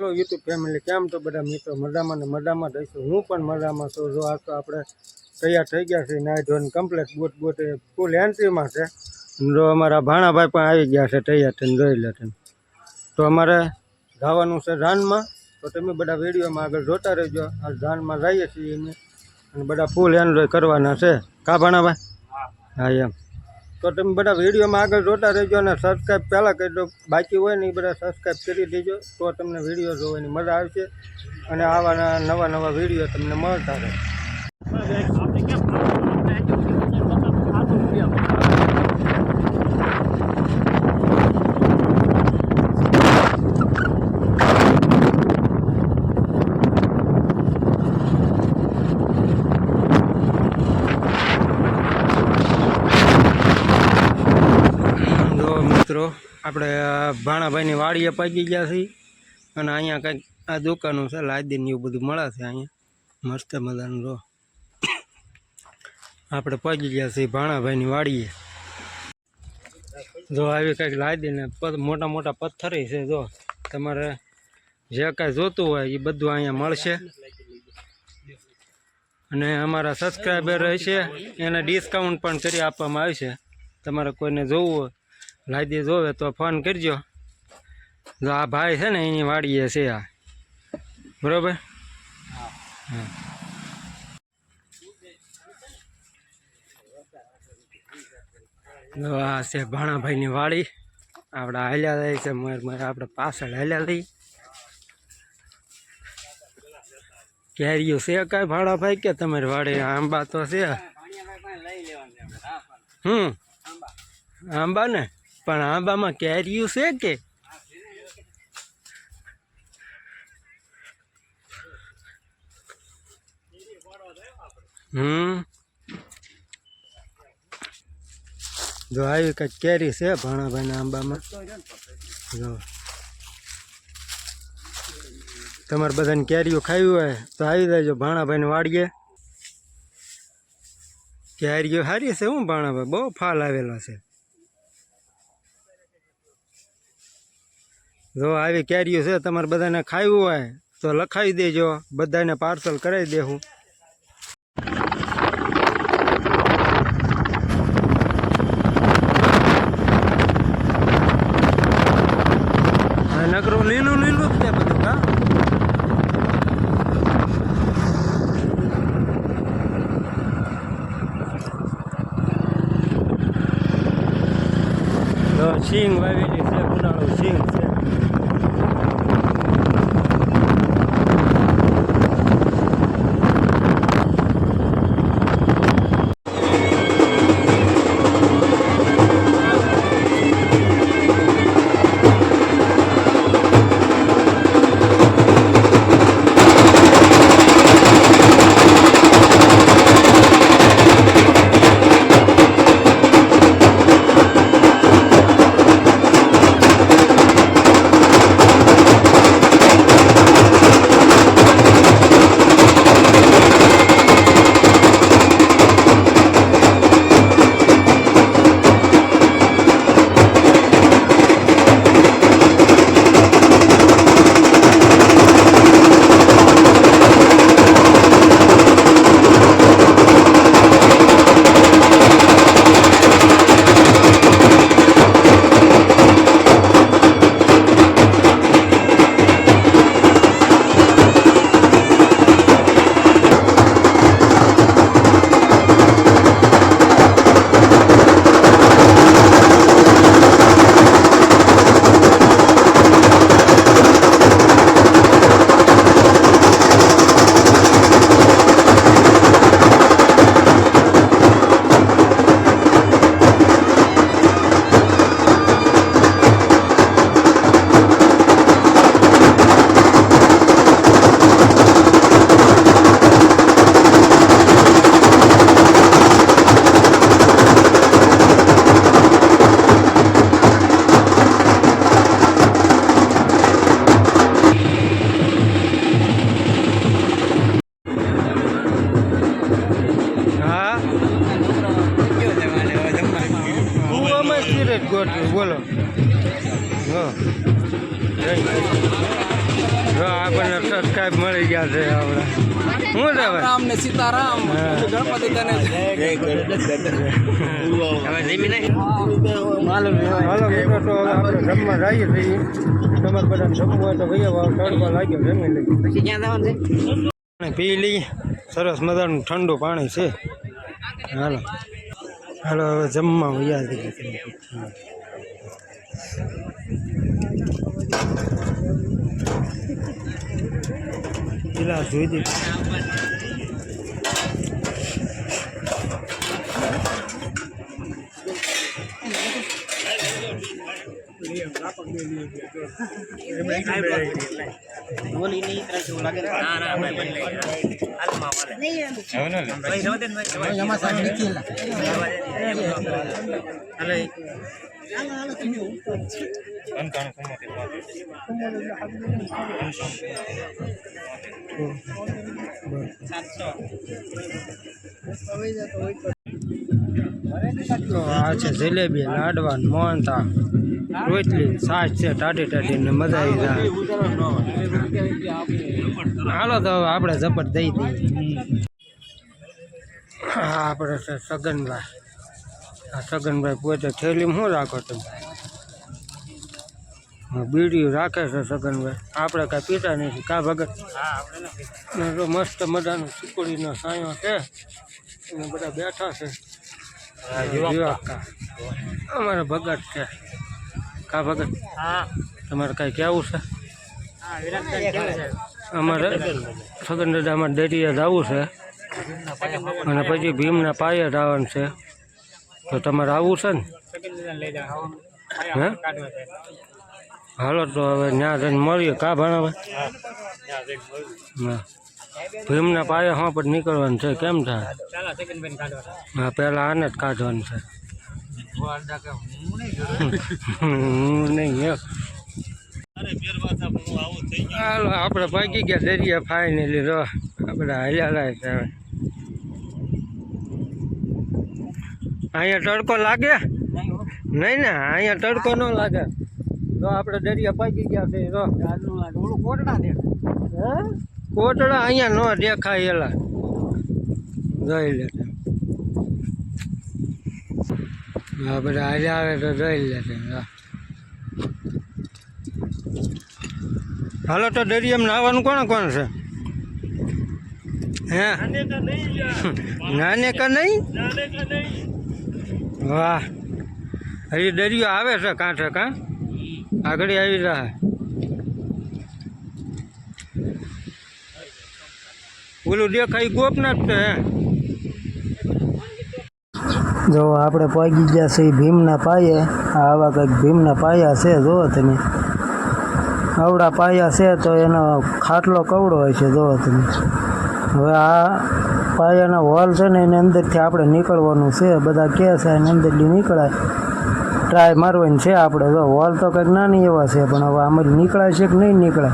Hello YouTube family કેમ તો બધા મિત્રો મજામાં ને મજામાં રહીશું હું પણ મજામાં છું. જો આ તો આપણે તૈયાર થઈ ગયા છે નાઈ ધોઈને કમ્પ્લેટ બોટ બોટ એ ફૂલ એન્ટ્રીમાં છે. જો અમારા ભાણાભાઈ પણ આવી ગયા છે તૈયાર થઈને, જોઈ લે તમે. તો અમારે જવાનું છે રાનમાં તો તમે બધા વિડીયોમાં આગળ જોતા રહેજો. આ રાનમાં જઈએ છીએ અમે. અને બધા ફૂલ એન્જોય કરવાના છે. કા ભાણાભાઈ? હા, એમ. તો તમે બધા વિડીયોમાં આગળ જોતા રહેજો અને સબસ્ક્રાઈબ પહેલાં કરી દો. બાકી હોય ને એ બધા સબસ્ક્રાઈબ કરી દેજો, તો તમને વીડિયો જોવાની મજા આવશે અને આવા નવા નવા વીડિયો તમને મળતા રહે જો મિત્રો આપણે ભાણાભાઈની વાડીએ પાકી ગયા છીએ. અને અહીંયા કંઈક આ દુકાનો છે, લાદીને એવું બધું મળે છે અહીંયા. મસ્ત મજાનું જો આપણે પગી ગયા છીએ ભાણાભાઈની વાડીએ. જો આવી કંઈક લાદીને મોટા મોટા પથ્થર છે, જો. તમારે જે કાંઈ જોતું હોય એ બધું અહીંયા મળશે. અને અમારા સબસ્ક્રાઈબર છે એને ડિસ્કાઉન્ટ પણ કરી આપવામાં આવશે. તમારે કોઈને જોવું હોય લાદી જોવે તો ફોન કરજો. જો આ ભાઈ છે ને એની વાડીએ છે આ. બરોબર? હા. જો આ છે ભાણાભાઈની વાડી. આપણે હાલ્યા જાય છે મર મર આપણે પાછળ હાલ્યા લઈ. કેરીઓ છે કાંઈ ભાણાભાઈ કે તમારી વાડી? આંબા તો છે. હમ. આંબા ને? પણ આંબામાં કેરીયું છે કે? હમ. જો આવી કંઈક કેરી છે ભાણાભાઈના આંબામાં જો. તમારે બધાને કેરીઓ ખાવી હોય તો આવી જાયજો ભાણાભાઈને વાડીએ. કેરીઓ સારી છે હું ભાણાભાઈ બહુ ફાલ આવેલો છે. જો આવી કેરીઓ છે, તમારે બધાને ખાવું હોય, તો લખાવી દેજો. બધાને પાર્સલ કરાવી દેવું નકરું લીલું લીલું જ કા તો સિંગ વાવેલી બોલો. આપણને સબસ્ક્રાઈબ મળી ગયા છે આપણે. શું છે રામ ને સીતારામ. ગણપતિ હવે માલુમ હાલો મિત્રો તો જમવા જઈએ તમારે બધા જમવું હોય તો ભાઈ તડકો લાગ્યો જમી લઈએ. પી લઈએ સરસ મજાનું ઠંડુ પાણી છે. હાલો. હાલો હવે જમવા પેલા જોઈ દે તો આ છે જલેબી લાડવા મોહનતા રોટલી સાસ છે ટાટી ટાટી ને મજા આવી જાય. હાલો તો આપણે ઝપટ દઈ દઈએ. હા આપણે સગનભાઈ. આ સગનભાઈ પોતે થેલીમાં શું રાખો તમે? બીડીયું બીડી રાખે છે સગનભાઈ. આપણે કાંઈ પીતા નથી. કા ભગત? તો મસ્ત મજાનો સુકડીનો સાયો છે. અને બધા બેઠા છે. અમારે ભગત છે. કા ભગત? તમારે કાંઈ કહેવું છે? અમારે છગન દાદા અમારે દરિયા જવું છે. અને પછી ભીમના પાયે જવાનું છે. તો તમારે આવવું છે ને? હે હાલો તો હવે ત્યાં જઈને મળીએ. કા ભણાવે? હા ભીમના પાયે હા પણ નીકળવાનું છે. કેમ થાય? હા પહેલાં આને જ કાઢવાનું છે. હાલો, આપણે ભાગી ગયા દરિયા ફાઇનલી રો. આપણે હાલ્યા લાય હવે. અહીંયા તડકો લાગે? નહીં ને, અહીંયા તડકો ન લાગે. તો આપણે દરિયા પાકી ગયા છે તો હે? કોટડા અહીંયા ન દેખાય એલા. જોઈ લે. હા, બધા આજે આવે તો જોઈ લેશે. હાલો, તો દરિયામાં નાવાનું કોણ કોણ છે? હે? નાને કા નહીં? વાહ. હજી દરિયો આવે છે કાંઠે કાં? આગળ આવી રહ્યા. ઓલું દેખાય ગોપનાથ છે, હે? જો આપણે પહોંચી ગયા છે ભીમના પાયે આવા કંઈક ભીમના પાયા છે, જુઓ તમે. આવડા પાયા છે તો એનો ખાટલો કવડો હોય છે, જુઓ તમે. હવે આ પાયાના હોલ છે ને એની અંદરથી આપણે નીકળવાનું છે, બધા કહે છે એની અંદરથી નીકળાય. ટ્રાય મારવાની છે આપણે, જો હોલ તો કંઈક નાની એવા છે, પણ હવે આમાંથી નીકળાય છે કે નહીં નીકળાય?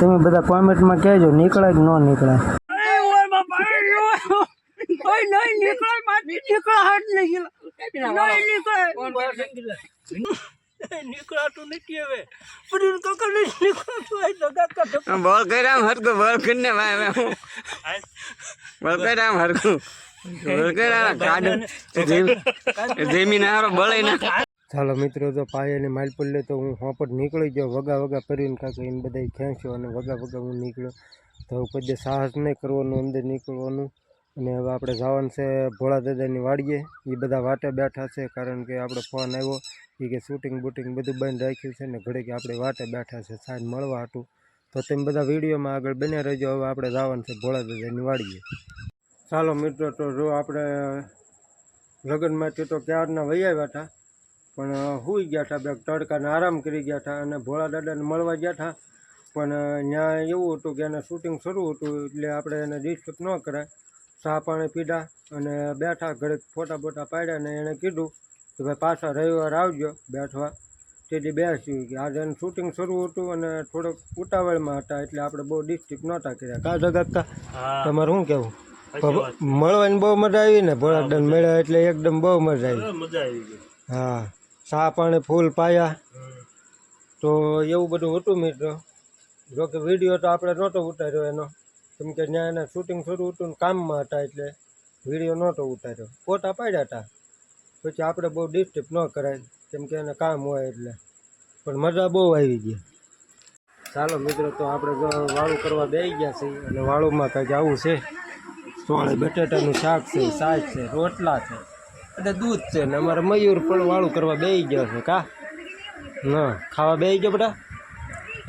તમે બધા કોમેન્ટમાં કહેજો, નીકળાય કે ન નીકળાય? બોલ કઈ રામ હરકું બોલ કરીને ભાઈ બોલ કઈ રામ હરકું બોલ કઈ રામ કાઢ જમીન હારો બળે ના ચાલો મિત્રો તો પાયાની માલપુર લે તો હું હોપટ નીકળી ગયો. વગા વગા કરીને કાકા એને બધા ખેંચ્યો અને વગા વગા હું નીકળ્યો. તો કદે સાહસ નહીં કરવાનું અંદર નીકળવાનું. અને હવે આપણે જવાનું છે ભોળા દાદાની વાડીએ. એ બધા વાટે બેઠા છે કારણ કે આપણો ફોન આવ્યો. એ કે શૂટિંગ બૂટિંગ બધું બંધ રાખ્યું છે ને ઘડીક આપણે વાટે બેઠા છે, સાંજ મળવા હતું તો તમે બધા વિડીયોમાં આગળ બને રહેજો. હવે આપણે જવાનું છે ભોળા દાદાની વાડીએ. ચાલો મિત્રો, તો જો આપણે લગ્નમાંથી તો ક્યારના વૈયા બેઠા પણ સૂઈ ગયા હતા બે તડકાને આરામ કરી ગયા હતા અને ભોળા દાદાને મળવા ગયા હતા. પણ ત્યાં એવું હતું કે એને શૂટિંગ શરૂ હતું એટલે આપણે એને ડિસ્ટર્બ ન કરાય. ચા પાણી પીધા અને બેઠા ઘડીક ફોટા બોટા પાડ્યા ને એણે કીધું કે ભાઈ પાછા રવિવાર આવજો બેઠવા. તેથી બેસ્યું કે આજે એનું શૂટિંગ શરૂ હતું અને થોડોક ઉતાવળમાં હતા એટલે આપણે બહુ ડિસ્ટ્રિક્ટ નહોતા કર્યા. કા જગતતા તમારું શું કહેવું મળવાની બહુ મજા આવી ને? ભોળા દાદાને મળ્યા એટલે એકદમ બહુ મજા આવી. હા ચા પાણી ફૂલ પાયા. તો એવું બધું હતું મિત્રો. જોકે વીડિયો તો આપણે નહોતો ઉતાર્યો એનો. કેમ કે ત્યાં એને શૂટિંગ શરૂ હતું કામમાં હતા એટલે વીડિયો નહોતો ઉતાર્યો. ફોટા પાડ્યા હતા. પછી આપણે બહુ ડિસ્ટર્બ ન કરાય, કેમ કે એને કામ હોય એટલે. પણ મજા બહુ આવી ગઈ. ચાલો મિત્રો, તો આપણે વાળું કરવા બેસી ગયા છીએ અને વાળુમાં કંઈક આવું છે. સોળે બટેટાનું શાક છે શાક છે, રોટલા છે, અને દૂધ છે ને અમારે મયુર પણ વાળું કરવા બેસી ગયો છે, કા? ના, ખાવા બેસી ગયો બધા?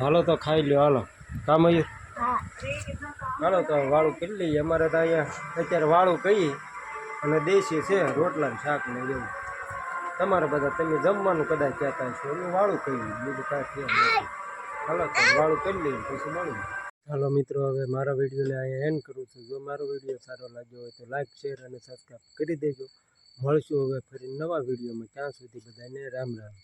હાલો તો ખાઈ લ્યો, હાલો. કા મયુર? હાલો તો વાળું કરી લઈએ. અમારે તો અહીંયા અત્યારે વાળું કહીએ. અને દેશી છે રોટલાનું શાક ને એવું. તમારે બધા તમે જમવાનું કદાચ કહેતા છો એનું વાળું કહીએ બીજું કાંઈ થયું. હાલો તો વાળું કરી લઈએ પછી મળું હાલો મિત્રો, હવે મારા વિડીયોને અહીંયા એન્ડ કરું છું. જો મારો વીડિયો સારો લાગ્યો હોય તો લાઈક શેર અને સબસ્ક્રાઈબ કરી દેજો. મળશું હવે ફરી નવા વિડીયોમાં ત્યાં સુધી બધાને રામ રામ.